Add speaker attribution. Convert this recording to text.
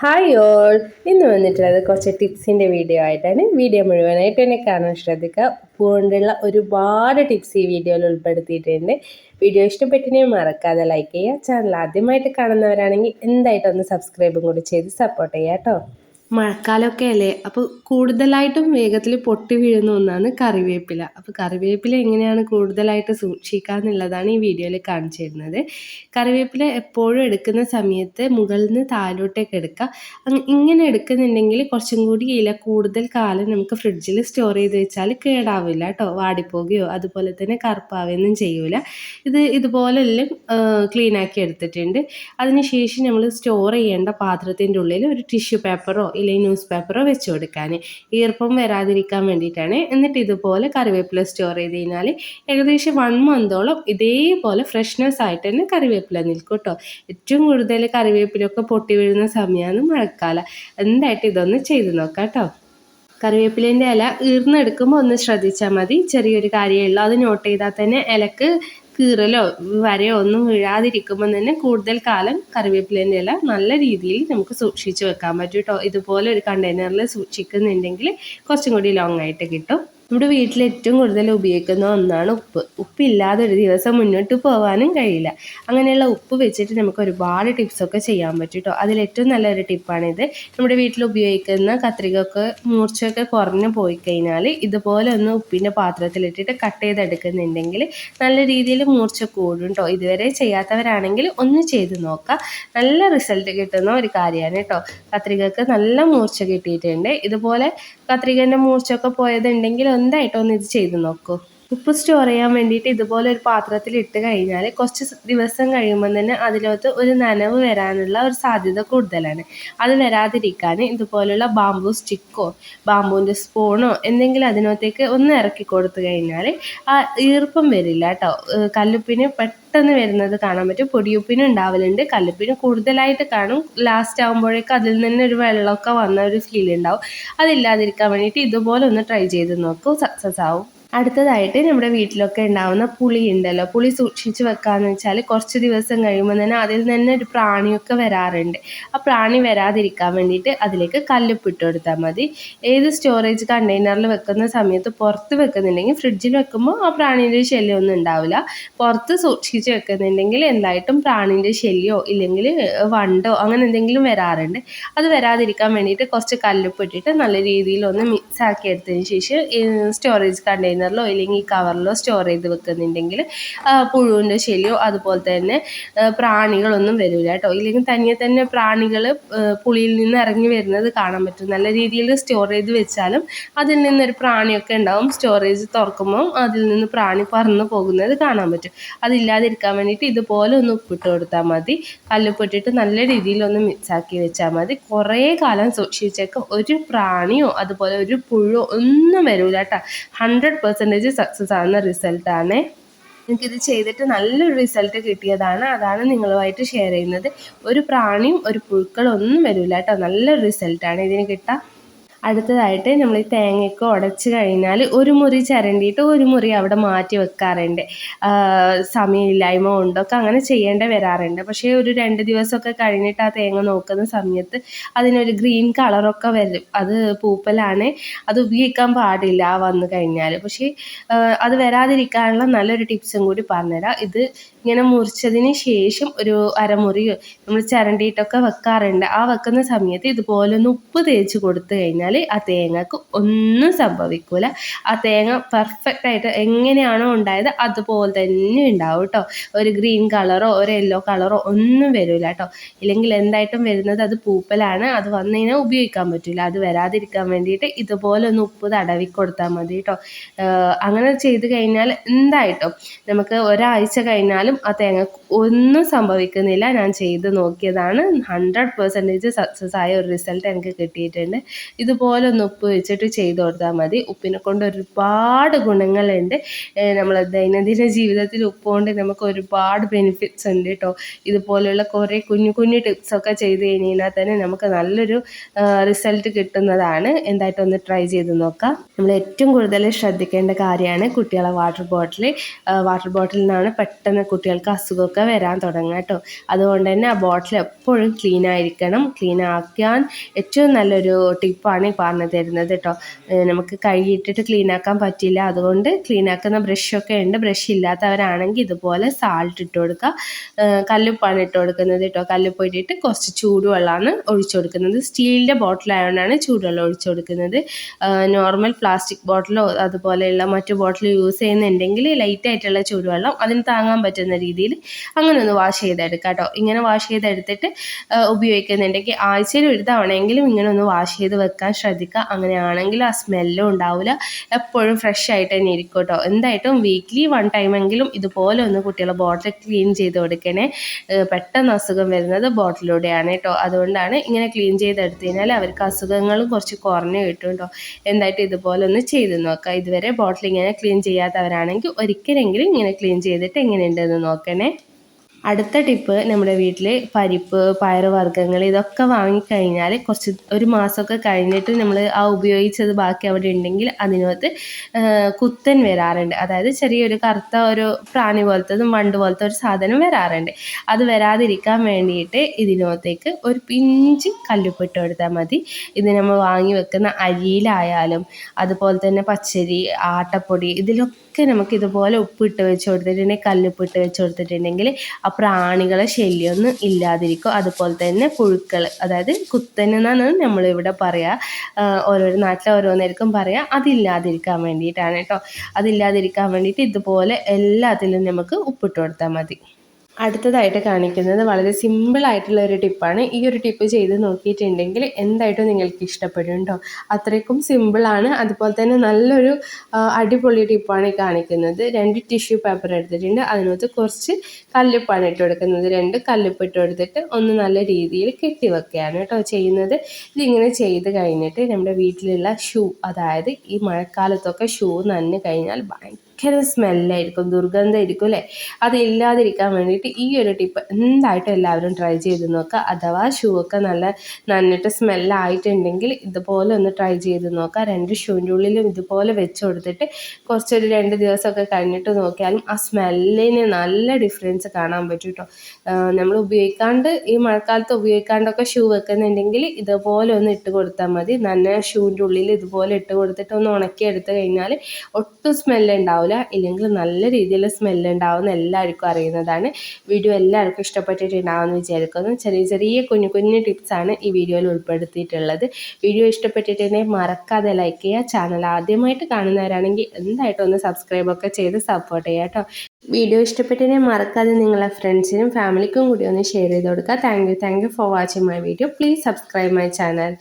Speaker 1: Hi all ഇന്ന് വന്നിട്ടുള്ളത് കുറച്ച് ടിപ്സിന്റെ വീഡിയോ ആയിട്ടാണ്. വീഡിയോ മുഴുവനായിട്ട് എന്നെ കാണാൻ ശ്രദ്ധിക്കുക. പൂണ്ടുള്ള ഒരുപാട് ടിപ്സ് ഈ വീഡിയോയിൽ ഉൾപ്പെടുത്തിയിട്ടുണ്ട്. വീഡിയോ ഇഷ്ടപ്പെട്ടിനെ മറക്കാതെ ലൈക്ക് ചെയ്യുക. ചാനൽ ആദ്യമായിട്ട് കാണുന്നവരാണെങ്കിൽ എന്തായിട്ടൊന്ന് സബ്സ്ക്രൈബും കൂടി ചെയ്ത് സപ്പോർട്ട് ചെയ്യാം കേട്ടോ മഴക്കാലമൊക്കെ അല്ലേ അപ്പോൾ കൂടുതലായിട്ടും വേഗത്തിൽ പൊട്ടി വീഴുന്ന ഒന്നാണ് കറിവേപ്പില. അപ്പോൾ കറിവേപ്പില എങ്ങനെയാണ് കൂടുതലായിട്ട് സൂക്ഷിക്കുക എന്നുള്ളതാണ് ഈ വീഡിയോയിൽ കാണിച്ചു തരുന്നത് കറിവേപ്പില എപ്പോഴും എടുക്കുന്ന സമയത്ത് മുകളിൽ നിന്ന് താഴോട്ടേക്ക് എടുക്കുക. ഇങ്ങനെ എടുക്കുന്നുണ്ടെങ്കിൽ കുറച്ചും കൂടി ഇല കൂടുതൽ കാലം നമുക്ക് ഫ്രിഡ്ജിൽ സ്റ്റോർ ചെയ്ത് വെച്ചാൽ കേടാവില്ല കേട്ടോ. വാടിപ്പോകുകയോ അതുപോലെ തന്നെ കറുപ്പാവുകയൊന്നും ചെയ്യൂല. ഇത് ഇതുപോലെ എല്ലാം ക്ലീനാക്കി എടുത്തിട്ടുണ്ട്. അതിനുശേഷം നമ്മൾ സ്റ്റോർ ചെയ്യേണ്ട പാത്രത്തിന്റെ ഉള്ളിൽ ഒരു ടിഷ്യൂ പേപ്പറോ ഇല്ലെങ്കിൽ ന്യൂസ് പേപ്പറോ വെച്ച് കൊടുക്കാൻ ഈർപ്പം വരാതിരിക്കാൻ വേണ്ടിയിട്ടാണ് എന്നിട്ട് ഇതുപോലെ കറിവേപ്പില സ്റ്റോർ ചെയ്ത് കഴിഞ്ഞാൽ ഏകദേശം വൺ മന്തോളം ഇതേപോലെ ഫ്രഷ്നെസ് ആയിട്ട് തന്നെ കറിവേപ്പില നിൽക്കും കേട്ടോ ഏറ്റവും കൂടുതൽ കറിവേപ്പിലൊക്കെ പൊട്ടി വീഴുന്ന സമയമാണ് മഴക്കാലം. എന്തായിട്ട് ഇതൊന്ന് ചെയ്ത് നോക്കാം കേട്ടോ കറിവേപ്പിലേന്റെ ഇല ഈർന്നെടുക്കുമ്പോൾ ഒന്ന് ശ്രദ്ധിച്ചാൽ മതി. ചെറിയൊരു കാര്യമേ ഉള്ളൂ. അത് നോട്ട് ചെയ്താൽ തന്നെ ഇലക്ക് കീറലോ വരയോ ഒന്നും വീഴാതിരിക്കുമ്പോൾ തന്നെ കൂടുതൽ കാലം കറിവേപ്പിലേന്റെ ഇല നല്ല രീതിയിൽ നമുക്ക് സൂക്ഷിച്ച് വെക്കാൻ പറ്റും കേട്ടോ ഇതുപോലെ ഒരു കണ്ടെയ്നറിൽ സൂക്ഷിക്കുന്നുണ്ടെങ്കിൽ കുറച്ചും കൂടി ലോങ് ആയിട്ട് കിട്ടും. നമ്മുടെ വീട്ടിൽ ഏറ്റവും കൂടുതൽ ഉപയോഗിക്കുന്ന ഒന്നാണ് ഉപ്പ്. ഉപ്പില്ലാതെ ഒരു ദിവസം മുന്നോട്ട് പോകാനും കഴിയില്ല. അങ്ങനെയുള്ള ഉപ്പ് വെച്ചിട്ട് നമുക്ക് ഒരുപാട് ടിപ്സൊക്കെ ചെയ്യാൻ പറ്റും കേട്ടോ അതിലേറ്റവും നല്ലൊരു ടിപ്പാണിത് നമ്മുടെ വീട്ടിൽ ഉപയോഗിക്കുന്ന കത്രികയൊക്കെ മൂർച്ചയൊക്കെ കുറഞ്ഞു പോയി കഴിഞ്ഞാൽ ഇതുപോലെ ഒന്ന് ഉപ്പിന്റെ പാത്രത്തിലിട്ടിട്ട് കട്ട് ചെയ്തെടുക്കുന്നുണ്ടെങ്കിൽ നല്ല രീതിയിൽ മൂർച്ച കൂടും കേട്ടോ ഇതുവരെ ചെയ്യാത്തവരാണെങ്കിൽ ഒന്ന് ചെയ്ത് നോക്കാം. നല്ല റിസൾട്ട് കിട്ടുന്ന ഒരു കാര്യമാണ് കേട്ടോ കത്രികക്ക് നല്ല മൂർച്ച കിട്ടിയിട്ടുണ്ട്. ഇതുപോലെ കത്രികന്റെ മൂർച്ചയൊക്കെ പോയതുണ്ടെങ്കിൽ എന്തായിട്ടോ ഇത് ചെയ്ത് നോക്കൂ. ഉപ്പ് സ്റ്റോർ ചെയ്യാൻ വേണ്ടിയിട്ട് ഇതുപോലെ ഒരു പാത്രത്തിൽ ഇട്ട് കഴിഞ്ഞാൽ കുറച്ച് ദിവസം കഴിയുമ്പോൾ തന്നെ അതിനകത്ത് ഒരു നനവ് വരാനുള്ള ഒരു സാധ്യത കൂടുതലാണ്. അത് വരാതിരിക്കാൻ ഇതുപോലുള്ള ബാമ്പു സ്റ്റിക്കോ ബാമ്പുവിന്റെ സ്പൂണോ എന്തെങ്കിലും അതിനകത്തേക്ക് ഒന്ന് ഇറക്കി കൊടുത്തു കഴിഞ്ഞാൽ ആ ഈർപ്പം വരില്ല കേട്ടോ കല്ലുപ്പിന് പെട്ടെന്ന് വരുന്നത് കാണാൻ പറ്റും. പൊടിയുപ്പിനും ഉണ്ടാവലുണ്ട്. കല്ലുപ്പിന് കൂടുതലായിട്ട് കാണും. ലാസ്റ്റ് ആകുമ്പോഴേക്കും അതിൽ നിന്ന് ഒരു വെള്ളമൊക്കെ വന്ന ഒരു ഫീൽ ഉണ്ടാവും. അതില്ലാതിരിക്കാൻ വേണ്ടിയിട്ട് ഇതുപോലെ ഒന്ന് ട്രൈ ചെയ്ത് നോക്കൂ. സക്സസ് ആവും. അടുത്തതായിട്ട് നമ്മുടെ വീട്ടിലൊക്കെ ഉണ്ടാവുന്ന പുളി ഉണ്ടല്ലോ. പുളി സൂക്ഷിച്ച് വെക്കാന്ന് വെച്ചാൽ കുറച്ച് ദിവസം കഴിയുമ്പോൾ തന്നെ അതിൽ തന്നെ ഒരു പ്രാണിയൊക്കെ വരാറുണ്ട്. ആ പ്രാണി വരാതിരിക്കാൻ വേണ്ടിയിട്ട് അതിലേക്ക് കല്ലുപ്പിട്ട് കൊടുത്താൽ മതി. ഏത് സ്റ്റോറേജ് കണ്ടെയ്നറിൽ വെക്കുന്ന സമയത്ത് പുറത്ത് വെക്കുന്നുണ്ടെങ്കിൽ ഫ്രിഡ്ജിൽ വെക്കുമ്പോൾ ആ പ്രാണീന്റെ ശല്യമൊന്നും ഉണ്ടാവില്ല. പുറത്ത് സൂക്ഷിച്ച് വെക്കുന്നുണ്ടെങ്കിൽ എന്തായിട്ടും പ്രാണീന്റെ ശല്യമോ ഇല്ലെങ്കിൽ വണ്ടോ അങ്ങനെ എന്തെങ്കിലും വരാറുണ്ട്. അത് വരാതിരിക്കാൻ വേണ്ടിയിട്ട് കുറച്ച് കല്ലുപ്പിട്ടിട്ട് നല്ല രീതിയിൽ ഒന്ന് മിക്സ് ആക്കി എടുത്തതിന് ശേഷം സ്റ്റോറേജ് കണ്ടെയ്നർ കണ്ടെയ്നറിലോ അല്ലെങ്കിൽ ഈ കവറിലോ സ്റ്റോർ ചെയ്ത് വെക്കുന്നുണ്ടെങ്കിൽ പുഴുവിന്റെ ശല്യമോ അതുപോലെ തന്നെ പ്രാണികളൊന്നും വരില്ല കേട്ടോ. ഇല്ലെങ്കിൽ തനിയെ തന്നെ പ്രാണികൾ പുളിയിൽ നിന്ന് ഇറങ്ങി വരുന്നത് കാണാൻ പറ്റും. നല്ല രീതിയിൽ സ്റ്റോർ ചെയ്ത് വെച്ചാലും അതിൽ നിന്നൊരു പ്രാണിയൊക്കെ ഉണ്ടാവും. സ്റ്റോറേജ് തുറക്കുമ്പോൾ അതിൽ നിന്ന് പ്രാണി പറന്ന് പോകുന്നത് കാണാൻ പറ്റും. അതില്ലാതിരിക്കാൻ വേണ്ടിയിട്ട് ഇതുപോലെ ഒന്ന് ഉപ്പിട്ട് കൊടുത്താൽ മതി. കല്ലുപ്പിട്ടിട്ട് നല്ല രീതിയിൽ ഒന്ന് മിക്സാക്കി വെച്ചാൽ മതി. കുറേ കാലം സൂക്ഷിച്ചേക്കും. ഒരു പ്രാണിയോ അതുപോലെ ഒരു പുഴോ ഒന്നും വരില്ല കേട്ടോ. ഹൺഡ്രഡ് പെർസെന്റേജ് സക്സസ് ആവുന്ന റിസൾട്ടാണ് എനിക്കിത് ചെയ്തിട്ട് നല്ലൊരു റിസൾട്ട് കിട്ടിയതാണ്. അതാണ് നിങ്ങളുമായിട്ട് ഷെയർ ചെയ്യുന്നത്. ഒരു പ്രാണിയും ഒരു പുഴുക്കളൊന്നും വരില്ല കേട്ടോ. നല്ലൊരു റിസൾട്ടാണ് ഇതിന് കിട്ടുക അടുത്തതായിട്ട് നമ്മൾ ഈ തേങ്ങയൊക്കെ ഉടച്ച് കഴിഞ്ഞാൽ ഒരു മുറി ചിരണ്ടിയിട്ട് ഒരു മുറി അവിടെ മാറ്റി വെക്കാറുണ്ട്. സമയമില്ലായ്മ കൊണ്ടൊക്കെ അങ്ങനെ ചെയ്യേണ്ട വരാറുണ്ട്. പക്ഷേ ഒരു രണ്ട് ദിവസമൊക്കെ കഴിഞ്ഞിട്ട് ആ തേങ്ങ നോക്കുന്ന സമയത്ത് അതിനൊരു ഗ്രീൻ കളറൊക്കെ വരും. അത് പൂപ്പലാണ്. അത് ഉപയോഗിക്കാൻ പാടില്ല വന്നു കഴിഞ്ഞാൽ. പക്ഷേ അത് വരാതിരിക്കാനുള്ള നല്ലൊരു ടിപ്സും കൂടി പറഞ്ഞുതരാം. ഇത് ഇങ്ങനെ മുറിച്ചതിന് ശേഷം ഒരു അരമുറിയോ നമ്മൾ ചിരണ്ടിയിട്ടൊക്കെ വെക്കാറുണ്ട്. ആ വെക്കുന്ന സമയത്ത് ഇതുപോലെ ഒന്ന് ഉപ്പ് തേച്ച് കൊടുത്തു കഴിഞ്ഞാൽ ആ തേങ്ങക്ക് ഒന്നും സംഭവിക്കില്ല ആ തേങ്ങ പെർഫെക്റ്റ് ആയിട്ട് എങ്ങനെയാണോ ഉണ്ടായത് അതുപോലെ തന്നെ ഉണ്ടാവും കേട്ടോ ഒരു ഗ്രീൻ കളറോ ഒരു യെല്ലോ കളറോ ഒന്നും വരില്ല കേട്ടോ ഇല്ലെങ്കിൽ എന്തായിട്ടും വരുന്നത് അത് പൂപ്പലാണ്. അത് വന്നു കഴിഞ്ഞാൽ ഉപയോഗിക്കാൻ പറ്റില്ല അത് വരാതിരിക്കാൻ വേണ്ടിയിട്ട് ഇതുപോലെ ഒന്ന് ഉപ്പ് തടവി കൊടുത്താൽ മതി കേട്ടോ അങ്ങനെ ചെയ്ത് കഴിഞ്ഞാൽ എന്തായിട്ടും നമുക്ക് ഒരാഴ്ച കഴിഞ്ഞാലും ആ തേങ്ങ ഒന്നും സംഭവിക്കുന്നില്ല. ഞാൻ ചെയ്ത് നോക്കിയതാണ്. ഹൺഡ്രഡ് പെർസെന്റേജ് സക്സസ് ആയ ഒരു റിസൾട്ട് എനിക്ക് കിട്ടിയിട്ടുണ്ട്. ഇത് ഇതുപോലെ ഒന്ന് ഉപ്പ് വെച്ചിട്ട് ചെയ്ത് കൊടുത്താൽ മതി. ഉപ്പിനെ കൊണ്ട് ഒരുപാട് ഗുണങ്ങളുണ്ട്. നമ്മൾ ദൈനംദിന ജീവിതത്തിൽ ഉപ്പ് കൊണ്ട് നമുക്ക് ഒരുപാട് ബെനിഫിറ്റ്സ് ഉണ്ട് കേട്ടോ ഇതുപോലെയുള്ള കുറേ കുഞ്ഞു കുഞ്ഞു ടിപ്സൊക്കെ ചെയ്ത് കഴിഞ്ഞാൽ തന്നെ നമുക്ക് നല്ലൊരു റിസൾട്ട് കിട്ടുന്നതാണ്. എന്തായിട്ടൊന്ന് ട്രൈ ചെയ്ത് നോക്കാം. നമ്മൾ ഏറ്റവും കൂടുതൽ ശ്രദ്ധിക്കേണ്ട കാര്യമാണ് കുട്ടികളെ വാട്ടർ ബോട്ടിൽ വാട്ടർ ബോട്ടിൽ നിന്നാണ് പെട്ടെന്ന് കുട്ടികൾക്ക് അസുഖമൊക്കെ വരാൻ തുടങ്ങുക കേട്ടോ അതുകൊണ്ട് തന്നെ ആ ബോട്ടിൽ എപ്പോഴും ക്ലീൻ ആയിരിക്കണം. ക്ലീൻ ആക്കാൻ ഏറ്റവും നല്ലൊരു ടിപ്പാണ് ഈ പറഞ്ഞു തരുന്നത് കേട്ടോ നമുക്ക് കഴുകിയിട്ടിട്ട് ക്ലീൻ ആക്കാൻ പറ്റില്ല. അതുകൊണ്ട് ക്ലീൻ ആക്കുന്ന ബ്രഷൊക്കെ ഉണ്ട്. ബ്രഷ് ഇല്ലാത്തവരാണെങ്കിൽ ഇതുപോലെ സാൾട്ട് ഇട്ട് കൊടുക്കുക. കല്ലുപ്പാണ് ഇട്ട് കൊടുക്കുന്നത് കേട്ടോ കല്ലുപ്പ് ഇട്ടിട്ട് കുറച്ച് ചൂടുവെള്ളമാണ് ഒഴിച്ചു കൊടുക്കുന്നത്. സ്റ്റീലിന്റെ ബോട്ടിലായതുകൊണ്ടാണ് ചൂടുവെള്ളം ഒഴിച്ചു കൊടുക്കുന്നത്. നോർമൽ പ്ലാസ്റ്റിക് ബോട്ടിലോ അതുപോലെയുള്ള മറ്റു ബോട്ടിൽ യൂസ് ചെയ്യുന്നുണ്ടെങ്കിൽ ലൈറ്റ് ആയിട്ടുള്ള ചൂടുവെള്ളം അതിന് താങ്ങാൻ പറ്റുന്ന രീതിയിൽ അങ്ങനെ ഒന്ന് വാഷ് ചെയ്തെടുക്കാം കേട്ടോ ഇങ്ങനെ വാഷ് ചെയ്തെടുത്തിട്ട് ഉപയോഗിക്കുന്നുണ്ടെങ്കിൽ ആഴ്ചയിൽ ഒരു തവണയെങ്കിലും ഇങ്ങനെ ഒന്ന് വാഷ് ചെയ്ത് വെക്കാൻ ശ്രദ്ധിക്കുക. അങ്ങനെയാണെങ്കിൽ ആ സ്മെല്ലും ഉണ്ടാവില്ല എപ്പോഴും ഫ്രഷ് ആയിട്ട് തന്നെ ഇരിക്കും കേട്ടോ എന്തായിട്ടും വീക്ക്ലി വൺ ടൈമെങ്കിലും ഇതുപോലെ ഒന്ന് കുട്ടികളെ ബോട്ടിൽ ക്ലീൻ ചെയ്ത് കൊടുക്കണേ. പെട്ടെന്ന് അസുഖം വരുന്നത് ബോട്ടിലൂടെയാണ് കേട്ടോ അതുകൊണ്ടാണ് ഇങ്ങനെ ക്ലീൻ ചെയ്തെടുത്ത് കഴിഞ്ഞാൽ അവർക്ക് അസുഖങ്ങളും കുറച്ച് കുറഞ്ഞു കിട്ടും കേട്ടോ എന്തായിട്ട് ഇതുപോലെ ഒന്ന് ചെയ്ത് നോക്കുക. ഇതുവരെ ബോട്ടിൽ ഇങ്ങനെ ക്ലീൻ ചെയ്യാത്തവരാണെങ്കിൽ ഒരിക്കലെങ്കിലും ഇങ്ങനെ ക്ലീൻ ചെയ്തിട്ട് എങ്ങനെയുണ്ടെന്ന് നോക്കണേ. അടുത്ത ടിപ്പ് നമ്മുടെ വീട്ടിൽ പരിപ്പ് പയറുവർഗങ്ങൾ ഇതൊക്കെ വാങ്ങിക്കഴിഞ്ഞാൽ കുറച്ച് ഒരു മാസമൊക്കെ കഴിഞ്ഞിട്ട് നമ്മൾ ആ ഉപയോഗിച്ചത് ബാക്കി അവിടെ ഉണ്ടെങ്കിൽ അതിനകത്ത് കുത്തൻ വരാറുണ്ട്. അതായത് ചെറിയൊരു കറുത്ത ഒരു പ്രാണി പോലത്തതും വണ്ട് പോലത്തെ ഒരു സാധനം വരാറുണ്ട്. അത് വരാതിരിക്കാൻ വേണ്ടിയിട്ട് ഇതിനകത്തേക്ക് ഒരു പിഞ്ച് കല്ലുപ്പിട്ട് കൊടുത്താൽ മതി. ഇത് നമ്മൾ വാങ്ങി വെക്കുന്ന അരിയിലായാലും അതുപോലെ തന്നെ പച്ചരി ആട്ടപ്പൊടി ഇതിലൊക്കെ നമുക്ക് ഇതുപോലെ ഉപ്പിട്ട് വെച്ച് കൊടുത്തിട്ടുണ്ടെങ്കിൽ കല്ലുപ്പിട്ട് വെച്ച് കൊടുത്തിട്ടുണ്ടെങ്കിൽ പ്രാണികളെ ശല്യമൊന്നും ഇല്ലാതിരിക്കും. അതുപോലെ തന്നെ പുഴുക്കൾ അതായത് കുത്തൻ എന്നാണ് നമ്മളിവിടെ പറയുക ഓരോരോ നാട്ടിൽ ഓരോന്നേർക്കും പറയുക അതില്ലാതിരിക്കാൻ വേണ്ടിയിട്ടാണ് കേട്ടോ. അതില്ലാതിരിക്കാൻ വേണ്ടിയിട്ട് ഇതുപോലെ എല്ലാത്തിലും നമുക്ക് ഉപ്പിട്ട് കൊടുത്താൽ മതി. അടുത്തതായിട്ട് കാണിക്കുന്നത് വളരെ സിമ്പിൾ ആയിട്ടുള്ള ഒരു ടിപ്പാണ്. ഈ ഒരു ടിപ്പ് ചെയ്ത് നോക്കിയിട്ടുണ്ടെങ്കിൽ എന്തായിട്ടും നിങ്ങൾക്ക് ഇഷ്ടപ്പെടും കേട്ടോ അത്രയ്ക്കും സിമ്പിളാണ്. അതുപോലെ തന്നെ നല്ലൊരു അടിപൊളി ടിപ്പാണ് കാണിക്കുന്നത്. രണ്ട് ടിഷ്യൂ പേപ്പർ എടുത്തിട്ടുണ്ട്. അതിനകത്ത് കുറച്ച് കല്ലുപ്പാണ് ഇട്ട് കൊടുക്കുന്നത്. രണ്ട് കല്ലുപ്പ് ഇട്ട് കൊടുത്തിട്ട് ഒന്ന് നല്ല രീതിയിൽ കെട്ടി വെക്കുകയാണ് കേട്ടോ ചെയ്യുന്നത്. ഇതിങ്ങനെ ചെയ്ത് കഴിഞ്ഞിട്ട് നമ്മുടെ വീട്ടിലുള്ള ഷൂ അതായത് ഈ മഴക്കാലത്തൊക്കെ ഷൂ നനഞ്ഞു കഴിഞ്ഞാൽ ഭയങ്കര ഭയങ്കര സ്മെല്ലായിരിക്കും ദുർഗന്ധമായിരിക്കും അല്ലേ? അതില്ലാതിരിക്കാൻ വേണ്ടിയിട്ട് ഈ ഒരു ടിപ്പ് എന്തായിട്ടും എല്ലാവരും ട്രൈ ചെയ്ത് നോക്കുക. അഥവാ ഷൂ ഒക്കെ നല്ല നന്നിട്ട് സ്മെല്ലായിട്ടുണ്ടെങ്കിൽ ഇതുപോലെ ഒന്ന് ട്രൈ ചെയ്ത് നോക്കുക. രണ്ട് ഷൂവിന്റെ ഉള്ളിലും ഇതുപോലെ വെച്ച് കൊടുത്തിട്ട് കുറച്ചൊരു രണ്ട് ദിവസമൊക്കെ കഴിഞ്ഞിട്ട് നോക്കിയാലും ആ സ്മെല്ലിന് നല്ല ഡിഫറൻസ് കാണാൻ പറ്റും കേട്ടോ. നമ്മൾ ഉപയോഗിക്കാണ്ട് ഈ മഴക്കാലത്ത് ഉപയോഗിക്കാണ്ടൊക്കെ ഷൂ വെക്കുന്നുണ്ടെങ്കിൽ ഇതുപോലെ ഒന്ന് ഇട്ട് കൊടുത്താൽ മതി. നല്ല ഷൂവിന്റെ ഉള്ളിൽ ഇതുപോലെ ഇട്ട് കൊടുത്തിട്ട് ഒന്ന് ഉണക്കി എടുത്തു കഴിഞ്ഞാൽ ഒട്ടും സ്മെല്ലുണ്ടാവും ഉണ്ടാവില്ല ഇല്ലെങ്കിൽ നല്ല രീതിയിൽ സ്മെല്ല് ഉണ്ടാവുമെന്ന് എല്ലാവർക്കും അറിയുന്നതാണ്. വീഡിയോ എല്ലാവർക്കും ഇഷ്ടപ്പെട്ടിട്ടുണ്ടാവുമെന്ന് വിചാരിക്കുന്നു. ചെറിയ ചെറിയ കുഞ്ഞു കുഞ്ഞു ടിപ്സാണ് ഈ വീഡിയോയിൽ ഉൾപ്പെടുത്തിയിട്ടുള്ളത്. വീഡിയോ ഇഷ്ടപ്പെട്ടിട്ടുണ്ടെങ്കിൽ മറക്കാതെ ലൈക്ക് ചെയ്യുക. ചാനൽ ആദ്യമായിട്ട് കാണുന്നവരാണെങ്കിൽ എന്തായിട്ടും ഒന്ന് സബ്സ്ക്രൈബ് ഒക്കെ ചെയ്ത് സപ്പോർട്ട് ചെയ്യുക കേട്ടോ. വീഡിയോ ഇഷ്ടപ്പെട്ടതിനെ മറക്കാതെ നിങ്ങളെ ഫ്രണ്ട്സിനും ഫാമിലിക്കും കൂടി ഒന്ന് ഷെയർ ചെയ്ത് കൊടുക്കുക. Thank you thank you for watching my video please subscribe my channel